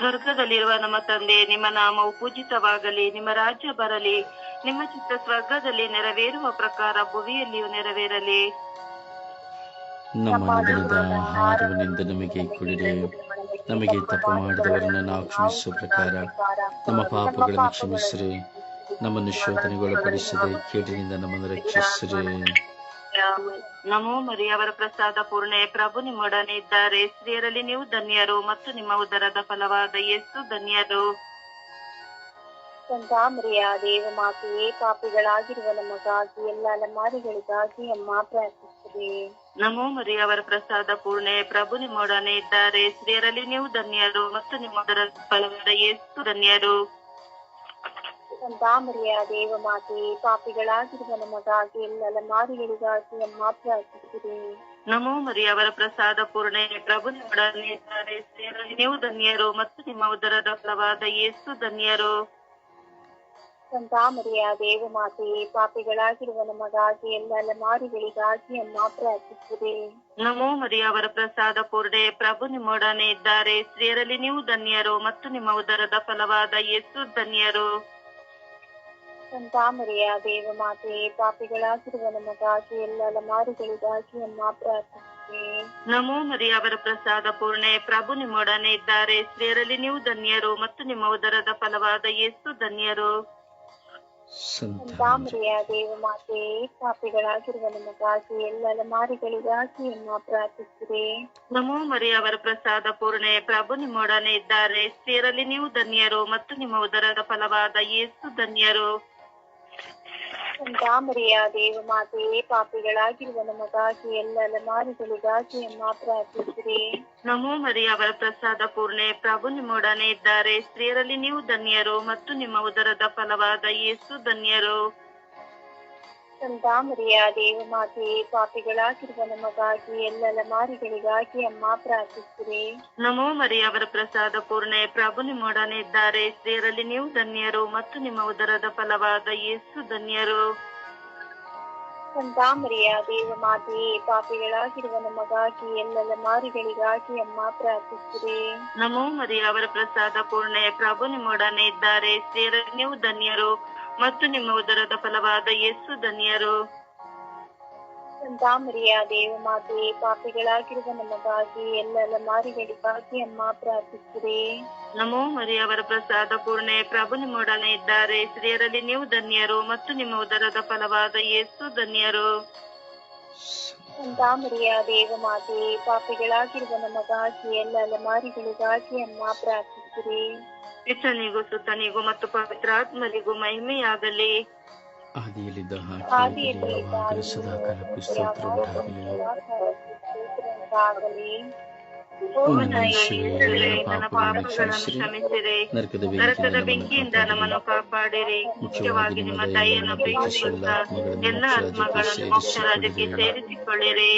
ಸ್ವರ್ಗದಲ್ಲಿರುವ ನಮ್ಮ ತಂದೆ, ನಿಮ್ಮ ನಾಮವು ಪೂಜಿತವಾಗಲಿ, ನಿಮ್ಮ ರಾಜ್ಯ ಬರಲಿ, ನಿಮ್ಮ ಚಿತ್ತ ಸ್ವರ್ಗದಲ್ಲಿ ನೆರವೇರುವ ಪ್ರಕಾರ ಭುವಿಯಲ್ಲಿಯೂ ನೆರವೇರಲಿ. ನಮ್ಮ ದಿನದ ಆಹಾರವನ್ನಿಂದ ನಮಗೆ ಕೊಡಿರಿ. ನಮಗೆ ತಪ್ಪು ಮಾಡಿದವರನ್ನು ನಾವು ಕ್ಷಮಿಸುವ ಪ್ರಕಾರ ನಮ್ಮ ಪಾಪಗಳನ್ನು ಕ್ಷಮಿಸಿರಿ. ನಮ್ಮನ್ನು ಶೋಧನೆಗೊಳಪಡಿಸದೆ ಕೇಟಿನಿಂದ ನಮ್ಮನ್ನು ರಕ್ಷಿಸಿರಿ. ನಮೋ ಮರಿಯವರ ಪ್ರಸಾದ ಪೂರ್ಣೆ ಪ್ರಭು ನಿಮ್ಮೊಡನೆ ಇದ್ದಾರೆ. ಸ್ತ್ರೀಯರಲ್ಲಿ ನೀವು ಧನ್ಯರು ಮತ್ತು ನಿಮ್ಮ ಉದರದ ಫಲವಾದ ಯೇಸು ಧನ್ಯರು. ಸಂತಾಮರಿಯ ದೇವ ಮಾತೆಯೇ ಪಾಪಿಗಳಾಗಿರುವ ನಮಗಾಗಿ ಎಲ್ಲ ಅಲಮಾರಿಗಳಿಗಾಗಿ ಅಮ್ಮ ಪ್ರಾರ್ಥಿಸಿದೆ ನಮೋ ಮರಿಯವರ ಪ್ರಸಾದ ಪೂರ್ಣೆ ಪ್ರಭು ನಿಮ್ಮೊಡನೆ ಇದ್ದಾರೆ. ಸ್ತ್ರೀಯರಲ್ಲಿ ನೀವು ಧನ್ಯರು ಮತ್ತು ನಿಮ್ಮ ಉದರದ ಫಲವಾದ ಯೇಸು ಧನ್ಯರು. ಸಂತಾಮರಿಯ ದೇವ ಮಾತೆ ಪಾಪಿಗಳಾಗಿರುವ ನಮಗಾಗಿ ಎಲ್ಲ ಮಾರಿಗಳಿಗಾಗಿ ಅಮ್ಮ ಪ್ರಾರ್ಥಿಸಿದೆ ನಮೋ ಮರಿ ಅವರ ಪ್ರಸಾದ ಪೂರ್ಣೆ ಪ್ರಭು ನಿಮ್ಮೊಡನೆ ಇದ್ದಾರೆ. ಸ್ತ್ರೀಯರಲ್ಲಿ ನೀವು ಧನ್ಯರು ಮತ್ತು ನಿಮ್ಮ ಉದರದ ಫಲವಾದ ಯೇಸು ಧನ್ಯರು. ಸಂತಾಮರಿಯ ದೇವ ಮಾತೆ ಪಾಪಿಗಳಾಗಿರುವ ನಮಗಾಗಿ ಎಲ್ಲ ಮಾರಿಗಳಿಗಾಗಿ ಅಮ್ಮ ಪ್ರಾರ್ಥಿಸಿದೆ ನಮೋ ಮರಿ ಅವರ ಪ್ರಸಾದ ಪೂರ್ಣೆ ಪ್ರಭು ನಿಮ್ಮೊಡನೆ ಇದ್ದಾರೆ. ಸ್ತ್ರೀಯರಲ್ಲಿ ನೀವು ಧನ್ಯರು ಮತ್ತು ನಿಮ್ಮ ಉದರದ ಫಲವಾದ ಯೇಸು ಧನ್ಯರು. ಸಂತಾಮರಿಯ ದೇವ ಮಾತೆಯೇ ಪಾಪಿಗಳಾಗಿರುವ ನಮಗಾಗಿ ಎಲ್ಲ ಮಾರುಗಳಿಗಾಗಿ ಅಮ್ಮ ಪ್ರಾರ್ಥಿಸಿದೆ ನಮೋ ಮರಿ ಅವರ ಪ್ರಸಾದ ಪೂರ್ಣೆ. ಪ್ರಭು ನಿಮ್ಮೊಡನೆ ಇದ್ದಾರೆ. ಸ್ತ್ರೀಯರಲ್ಲಿ ನೀವು ಧನ್ಯರು ಮತ್ತು ನಿಮ್ಮ ಉದರದ ಫಲವಾದ ಎಷ್ಟು ಧನ್ಯರು. ಸಂತ ಸಂತಾಮರಿಯ ದೇವ ಮಾತೆಯೇ ಪಾಪಿಗಳಾಗಿರುವ ನಮಗಾಗಿ ಎಲ್ಲ ಅಲಮಾರಿಗಳಿಗಾಗಿ ಅಮ್ಮ ಪ್ರಾರ್ಥಿಸಿರಿ ನಮೋ ಮರಿ ಅವರ ಪ್ರಸಾದ ಪೂರ್ಣೆ. ಪ್ರಭು ನಿಮ್ಮೊಡನೆ ಇದ್ದಾರೆ. ಸ್ತ್ರೀಯರಲ್ಲಿ ನೀವು ಧನ್ಯರು ಮತ್ತು ನಿಮ್ಮ ಉದರದ ಫಲವಾದ ಯೇಸು ಧನ್ಯರು. ಸಂತಾಮರಿಯ ದೇವ ಮಾತೆ ಪಾಪಿಗಳಾಗಿರುವ ನಮಗಾಗಿ ಎಲ್ಲ ಅಲಮಾರಿಗಳಿಗಾಗಿ ಅಮ್ಮ ಮಾತ್ರ ನಮೋ ಮರಿಯ ಅವರ ಪ್ರಸಾದ ಪೂರ್ಣೆ, ಪ್ರಭು ನಿಮ್ಮೊಡನೆ ಇದ್ದಾರೆ. ಸ್ತ್ರೀಯರಲ್ಲಿ ನೀವು ಧನ್ಯರು ಮತ್ತು ನಿಮ್ಮ ಉದರದ ಫಲವಾದ ಯೇಸು ಧನ್ಯರು. ಸಂತಾಮರಿಯ ದೇವ ಮಾತೆಯೇ ಪಾಪಿಗಳಾಗಿರುವ ನಮಗಾಗಿ ಎಲ್ಲ ಮಾರಿಗಳಿಗಾಗಿ ಅಮ್ಮ ಪ್ರಾರ್ಥಿಸಿರಿ. ನಮೋ ಮರಿ ಅವರ ಪ್ರಸಾದ ಪೂರ್ಣೆ ಪ್ರಭು ನಿಮ್ಮೊಡನೆ ಇದ್ದಾರೆ. ಸ್ತ್ರೀಯರಲ್ಲಿ ನೀವು ಧನ್ಯರು ಮತ್ತು ನಿಮ್ಮ ಉದರದ ಫಲವಾದ ಯೇಸು ಧನ್ಯರು. ಸಂತಾಮರಿಯ ದೇವ ಮಾತೆಯೇ ಪಾಪಿಗಳಾಗಿರುವ ನಮಗಾಗಿ ಎಲ್ಲ ಮಾರಿಗಳಿಗಾಗಿ ಅಮ್ಮ ಪ್ರಾರ್ಥಿಸಿರಿ. ನಮೋ ಮರಿ ಅವರ ಪ್ರಸಾದ ಪೂರ್ಣೆ ಪ್ರಭು ನಿಮ್ಮೊಡನೆ ಇದ್ದಾರೆ. ಸ್ತ್ರೀಯರಲ್ಲಿ ನೀವು ಧನ್ಯರು. ಮತ್ತು ನಿಮ್ಮ ಉದರದ ಫಲವಾದ ಯೇಸು ಧನ್ಯರು. ಸಂತಾಮರಿಯ ದೇವ ಮಾತೆಯೇ ಪಾಪಿಗಳಾಗಿರುವ ನಮಗಾಗಿ ಎಲ್ಲ ಮಾರಿಗಳಿಗಾಗಿ ಅಮ್ಮ ಪ್ರಾರ್ಥಿಸಿದೆ ನಮೋ ಮರಿ ಅವರ ಪ್ರಸಾದ ಪೂರ್ಣೆ ಪ್ರಭು ನಿಮ್ಮೊಡನೆ ಇದ್ದಾರೆ. ಸ್ತ್ರೀಯರಲ್ಲಿ ನೀವು ಧನ್ಯರು ಮತ್ತು ನಿಮ್ಮ ಉದರದ ಫಲವಾದ ಯೇಸು ಧನ್ಯರು. ಸಂತಾಮರಿಯ ದೇವ ಮಾತೆ ಪಾಪಿಗಳಾಗಿರುವ ನಮಗಾಗಿ ಎಲ್ಲ ಮಾರಿಗಳಿಗಾಗಿ ಅಮ್ಮ ಪ್ರಾರ್ಥಿಸಿದೆ ಪಿತನಿಗೂ ಸುತನಿಗೂ ಮತ್ತು ಪವಿತ್ರಾತ್ಮರಿಗೂ ಮಹಿಮೆಯಾಗಲಿ. ಆದಿಯಲ್ಲಿದ್ದ ಹಾಗೆ ಸ್ತೋತ್ರ ಉಂಟಾಗಲಿ ಕ್ಷಮಿಸಿರಿ. ಕ್ಷಮಿಸಿರಿ. ನರಕದ ಬೆಂಕಿಯಿಂದ ನಮ್ಮನ್ನು ಕಾಪಾಡಿರಿ. ಮುಖ್ಯವಾಗಿ ನಿಮ್ಮ ತಾಯಿಯನ್ನು ಪ್ರೀತಿಸುತ್ತಾ ಎಲ್ಲ ಆತ್ಮಗಳನ್ನು ಮೋಕ್ಷ ರಾಜ್ಯಕ್ಕೆ ಸೇರಿಸಿಕೊಳ್ಳಿರಿ.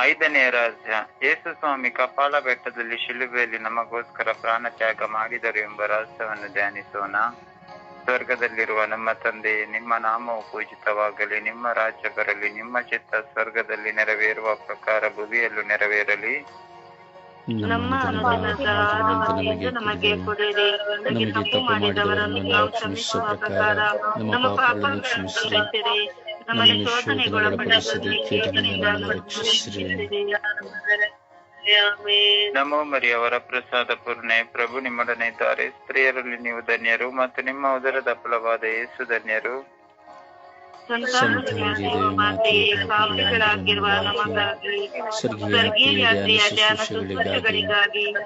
ಐದನೆಯ ರಹಸ್ಯ ಯೇಸು ಸ್ವಾಮಿ ಕಪಾಲ ಬೆಟ್ಟದಲ್ಲಿ ಶಿಲುಬೆಯಲ್ಲಿ ನಮಗೋಸ್ಕರ ಪ್ರಾಣ ತ್ಯಾಗ ಮಾಡಿದರು ಎಂಬ ರಹಸ್ಯವನ್ನು ಧ್ಯಾನಿಸೋಣ. ಸ್ವರ್ಗದಲ್ಲಿರುವ ನಮ್ಮ ತಂದೆ, ನಿಮ್ಮ ನಾಮವು ಪೂಜಿತವಾಗಲಿ, ನಿಮ್ಮ ರಾಜ್ಯ ಬರಲಿ, ನಿಮ್ಮ ಚಿತ್ತ ಸ್ವರ್ಗದಲ್ಲಿ ನೆರವೇರುವ ಪ್ರಕಾರ ಭುವಿಯಲ್ಲೂ ನೆರವೇರಲಿ. ನಮ್ಮ ನಮಗೆ ತಪ್ಪು ಮಾಡಿದವರನ್ನು ಕ್ಷಮಿಸುವ ಪ್ರಕಾರ ನಮ್ಮ ಪಾಪಗಳನ್ನು ಕ್ಷಮಿಸಿರಿ. ನಮ್ಮನ್ನು ಶೋಧನೆಗೊಳಪಡಿಸದೆ ಕೇಟಿನಿಂದ ನಮ್ಮನ್ನು ರಕ್ಷಿಸಿರಿ. ನಮೋ ಮರಿಯವರ ಪ್ರಸಾದ ಪೂರ್ಣೆ. ಪ್ರಭು ನಿಮ್ಮೊಡನೆ ಇದ್ದಾರೆ. ಸ್ತ್ರೀಯರಲ್ಲಿ ನೀವು ಧನ್ಯರು ಮತ್ತು ನಿಮ್ಮ ಉದರದ ಫಲವಾದ ಯೇಸು ಧನ್ಯರು. ಸ್ವರ್ಗೀಯ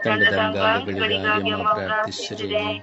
ತಂಡದ ಅಂಗಾಂಗಗಳಿಗಾಗಿ ಪ್ರಾರ್ಥಿಸಿರಿ.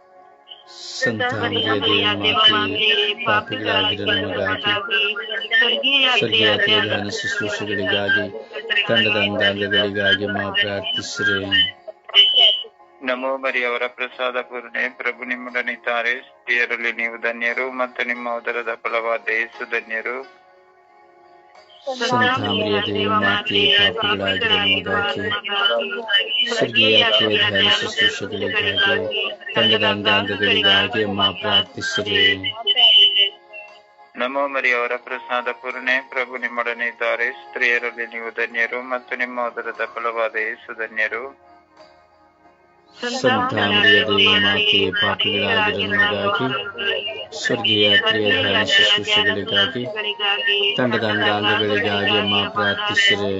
ಸಂತ ಮರಿಯ ದೇವಮಾತೆ ಪಾಪಿಗಳಾಗಿರುವ ನಮಗಾಗಿ ಸ್ವರ್ಗೀಯ ಧ್ಯಾನ ಶುಶ್ರೂಷೆಗಳಿಗಾಗಿ, ತಂಡದ ಅಂಗಾಂಗಗಳಿಗಾಗಿ ಮಾ ಪ್ರಾರ್ಥಿಸಿರಿ. ನಮೋ ಮರಿಯವರ ಪ್ರಸಾದ ಪೂರ್ಣೆ ಪ್ರಭು ನಿಮ್ಮೊಡನೆ ಇದ್ದಾರೆ. ಸ್ತ್ರೀಯರಲ್ಲಿ ನೀವು ಧನ್ಯರು ಮತ್ತು ನಿಮ್ಮ ಉದರದ ಫಲವಾದ ಯೇಸು ಧನ್ಯರು. ಸಂತ ಮರಿಯ ದೇವಮಾತೆ ಪಾಪಿಗಳಾಗಿರುವ ನಮಗಾಗಿ ಸ್ವರ್ಗೀಯ ಧ್ಯಾನ ಶುಶ್ರೂಷೆಗಳಿಗಾಗಿ ತಂಡದ ಅಂಗಾಂಗಗಳಿಗಾಗಿ ಅಮ್ಮ ಪ್ರಾರ್ಥಿಸಿರಿ ನಮೋ ಮರಿಯವರ ಪ್ರಸಾದ ಪೂರ್ಣೆ, ಪ್ರಭು ನಿಮ್ಮೊಡನೆ ಇದ್ದಾರೆ. ಸ್ತ್ರೀಯರಲ್ಲಿ ನೀವು ಧನ್ಯರು ಮತ್ತು ನಿಮ್ಮ ಉದರದ ಫಲವಾದ ಯೇಸು ಧನ್ಯರು. ಸಂತ ಮರಿಯ ದೇವಮಾತೆ ಪಾಪಿಗಳಾಗಿರುವ ನಮಗಾಗಿ, ಸ್ವರ್ಗೀಯ ಧ್ಯಾನ ಶುಶ್ರೂಷೆಗಳಿಗಾಗಿ, ತಂಡದ ಅಂಗಾಂಗಗಳಿಗಾಗಿ ಅಮ್ಮ ಪ್ರಾರ್ಥಿಸಿರಿ.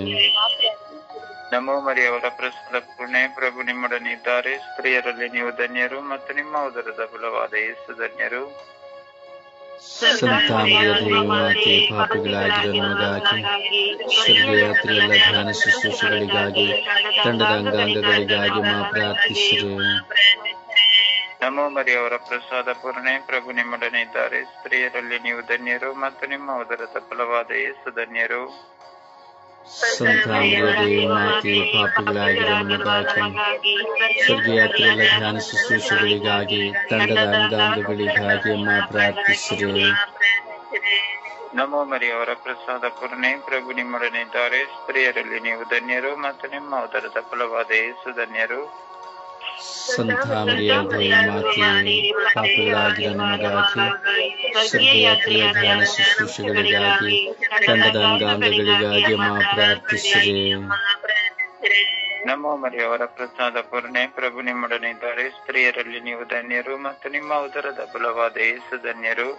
ನಮೋ ಮರಿಯವರ ಪ್ರಸ್ತುತ ಪುಣೆ ಪ್ರಭು ನಿಮ್ಮೊಡನೆ ಇದ್ದಾರೆ. ಸ್ತ್ರೀಯರಲ್ಲಿ ನೀವು ಧನ್ಯರು ಮತ್ತು ನಿಮ್ಮ ಉದರದ ಬಲವಾದ ಯೇಸು ಧನ್ಯರು. ಸಂತ ಮರಿಯ ದೇವಮಾತೆ ಪಾಪಿಗಳಾಗಿರುವ ನಮಗಾಗಿ ಧ್ಯಾನ ಶುಶ್ರೂಷೆಗಳಿಗಾಗಿ ತಂಡದ ಅಂಗಾಂಗಗಳಿಗಾಗಿ ಮಾ ಪ್ರಾರ್ಥಿಸಿದೆ ನಮೋ ಮರಿಯವರ ಪ್ರಸಾದ ಪೂರ್ಣೆ ಪ್ರಭು ನಿಮ್ಮೊಡನೆ ಇದ್ದಾರೆ. ಸ್ತ್ರೀಯರಲ್ಲಿ ನೀವು ಧನ್ಯರು ಮತ್ತು ನಿಮ್ಮ ಉದರದ ಫಲವಾದ ಯೇಸು ಧನ್ಯರು. ಮರಿಯ ದೇವಮಾತೆ ಪಾಪಿಗಳಾಗಿರುವ ನಮಗಾಗಿ ಸ್ವರ್ಗೀಯ ಧ್ಯಾನ ಶುಶ್ರೂಷೆಗಳಿಗಾಗಿ ತಂಡದ ಅಂಗಾಂಗಗಳಿಗಾಗಿ ಮಾ ಪ್ರಾರ್ಥಿಸಿರಿ. ನಮೋ ಮರಿಯವರ ಪ್ರಸಾದ ಪೂರ್ಣೆ ಪ್ರಭು ನಿಮ್ಮೊಡನೆ ಇದ್ದಾರೆ. ಸ್ತ್ರೀಯರಲ್ಲಿ ನೀವು ಧನ್ಯರು ಮತ್ತು ನಿಮ್ಮ ಉದರದ ಫಲವಾದ ಯೇಸು ಧನ್ಯರು. ಸಂತ ದೇವಿ ಮಾತೆ ಪಾಪಿಗಳಾಗಿರುವ ನಮಗಾಗಿ ಪ್ರಿಯ ಧ್ಯಾನ ಶುಶ್ರೂಷೆಗಳಿಗಾಗಿ, ತಂಡದ ಅಂಗಾಂಗಗಳಿಗಾಗಿ ಮಾ ಪ್ರಾರ್ಥಿಸಿರಿ. ನಮೋ ಮರಿಯವರ ಪ್ರಸಾದ ಪೂರ್ಣೆ ಪ್ರಭು ನಿಮ್ಮೊಡನೆ ಇದ್ದಾರೆ. ಸ್ತ್ರೀಯರಲ್ಲಿ ನೀವು ಧನ್ಯರು ಮತ್ತು ನಿಮ್ಮ ಉದರದ ಬಲವಾದ ಏಸು ಧನ್ಯರು.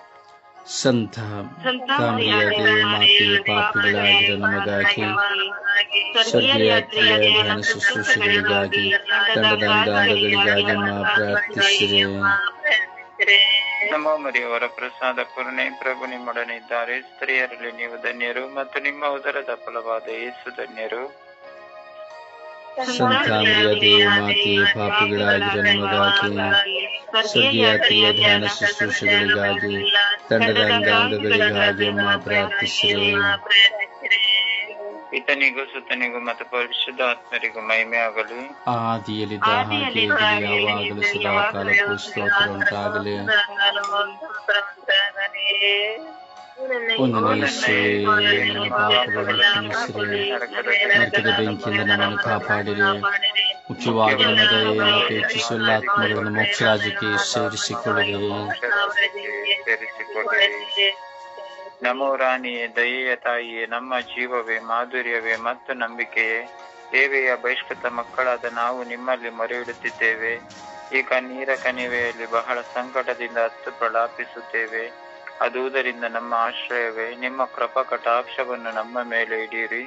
ಸಂತ ಮರಿಯ ಮಾತೆ ಪಾಪಿಗಳಾಗಿರ ನಮಗಾಗಿ ಸ್ವರ್ಗೀಯ ಧ್ಯಾನ ಶುಶ್ರೂಷೆಗಳಿಗಾಗಿ ತಂಡದ ಅಂಗಾಂಗಗಳಿಗಾಗಿ ಮಾ ಪ್ರಾರ್ಥಿಸಿರಿ. ನಮೋ ಮರಿಯವರ ಪ್ರಸಾದ ಪೂರ್ಣೆ ಪ್ರಭು ನಿಮ್ಮೊಡನೆ ಇದ್ದಾರೆ. ಸ್ತ್ರೀಯರಲ್ಲಿ ನೀವು ಧನ್ಯರು ಮತ್ತು ನಿಮ್ಮ ಉದರದ ಫಲವಾದ ಯೇಸು ಧನ್ಯರು. ಸಂತ ಮರಿಯ ದೇವಮಾತೆ ಪಾಪಿಗಳಾಗಿರ ನಮಗಾಗಿ ಸ್ವರ್ಗೀಯ ಧ್ಯಾನ ಶುಶ್ರೂಷೆಗಳಿಗಾಗಿ ತಂಡಗಳಿಗಾಗಿ ಮಾತ್ರ ಪ್ರಾರ್ಥಿಸಿರಿ ಸುತನಿಗೂ ಮತ್ತು ಪರಿಶುದ್ಧಾತ್ಮರಿಗೂ ಆತ್ಮರಿಗೂ ಮಹಿಮೆಯಾಗಲಿ ಆದಿಯಲ್ಲಿದ್ದ ಹಾಗೆ ಯಾವಾಗಲೂ ಸದಾಕಾಲಕ್ಕೂ ಸ್ತೋತ್ರ ಉಂಟಾಗಲಿ ಪಾಪಗಳನ್ನು ಕ್ಷಮಿಸಿರಿ ನರಕದ ಬೆಂಕಿಯಿಂದ ನಮ್ಮನ್ನು ಕಾಪಾಡಿರಿ ಮುಖ್ಯವಾಗಿ ನಿಮ್ಮ ದಯೆ ಮತ್ತು ಹೆಚ್ಚಿಸುವ ಆತ್ಮಗಳನ್ನು ಮೋಕ್ಷ ರಾಜ್ಯಕ್ಕೆ ಸೇರಿಸಿಕೊಳ್ಳಿರಿ ಸೇರಿಸಿಕೊಳ್ಳಿರಿ ನಮೋ ರಾಣಿಯೇ ದಯೆಯ ತಾಯಿಯೇ ನಮ್ಮ ಜೀವವೇ ಮಾಧುರ್ಯವೇ ಮತ್ತು ನಂಬಿಕೆಯೇ ದೇವೆಯ ಬಹಿಷ್ಕೃತ ಮಕ್ಕಳಾದ ನಾವು ನಿಮ್ಮಲ್ಲಿ ಮೊರೆಯಿಡುತ್ತಿದ್ದೇವೆ. ಈ ನೀರ ಕಣಿವೆಯಲ್ಲಿ ಬಹಳ ಸಂಕಟದಿಂದ ಹತ್ತು ಪ್ರಲಾಪಿಸುತ್ತೇವೆ. ಅದುದರಿಂದ ನಮ್ಮ ಆಶ್ರಯವೇ ನಿಮ್ಮ ಕೃಪಾ ಕಟಾಕ್ಷವನ್ನು ನಮ್ಮ ಮೇಲೆ ಇಡೀರಿ.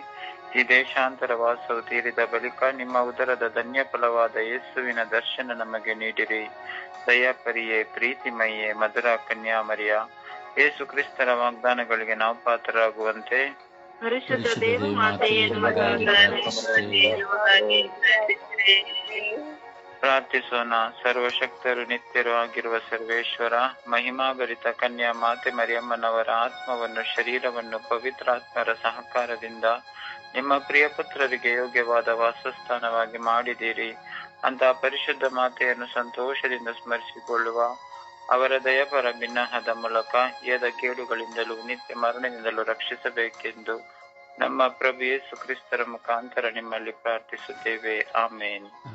ಈ ದೇಶಾಂತರ ವಾಸವು ತೀರಿದ ಬಳಿಕ ನಿಮ್ಮ ಉದರದ ಧನ್ಯ ಫಲವಾದ ಯೇಸುವಿನ ದರ್ಶನ ನಮಗೆ ನೀಡಿರಿ. ದಯಾಪರಿಯೇ ಪ್ರೀತಿಮಯೇ ಮಧುರ ಕನ್ಯಾಮರಿಯ ಯೇಸು ಕ್ರಿಸ್ತರ ವಾಗ್ದಾನಗಳಿಗೆ ನಾವು ಪಾತ್ರರಾಗುವಂತೆ. ಪರಿಶುದ್ಧ ದೇವ ಮಾತೆಯೇ ನಮಗಾಗಿ ಪ್ರಾರ್ಥಿಸೋಣ. ಸರ್ವಶಕ್ತರು ನಿತ್ಯರು ಆಗಿರುವ ಸರ್ವೇಶ್ವರ, ಮಹಿಮಾಭರಿತ ಕನ್ಯಾ ಮಾತೆ ಮರಿಯಮ್ಮನವರ ಆತ್ಮವನ್ನು, ಶರೀರವನ್ನು ಪವಿತ್ರಾತ್ಮರ ಸಹಕಾರದಿಂದ ನಿಮ್ಮ ಪ್ರಿಯ ಪುತ್ರರಿಗೆ ಯೋಗ್ಯವಾದ ವಾಸಸ್ಥಾನವಾಗಿ ಮಾಡಿದ್ದೀರಿ. ಅಂತಹ ಪರಿಶುದ್ಧ ಮಾತೆಯನ್ನು ಸಂತೋಷದಿಂದ ಸ್ಮರಿಸಿಕೊಳ್ಳುವ ಅವರ ದಯಪರ ಭಿನ್ನಹದ ಮೂಲಕ ಯದ ಕೇಡುಗಳಿಂದಲೂ ನಿತ್ಯ ಮರಣದಿಂದಲೂ ರಕ್ಷಿಸಬೇಕೆಂದು ನಮ್ಮ ಪ್ರಭು ಯೇಸು ಕ್ರಿಸ್ತರ ಮುಖಾಂತರ ನಿಮ್ಮಲ್ಲಿ ಪ್ರಾರ್ಥಿಸುತ್ತೇವೆ. ಆಮೇನ್.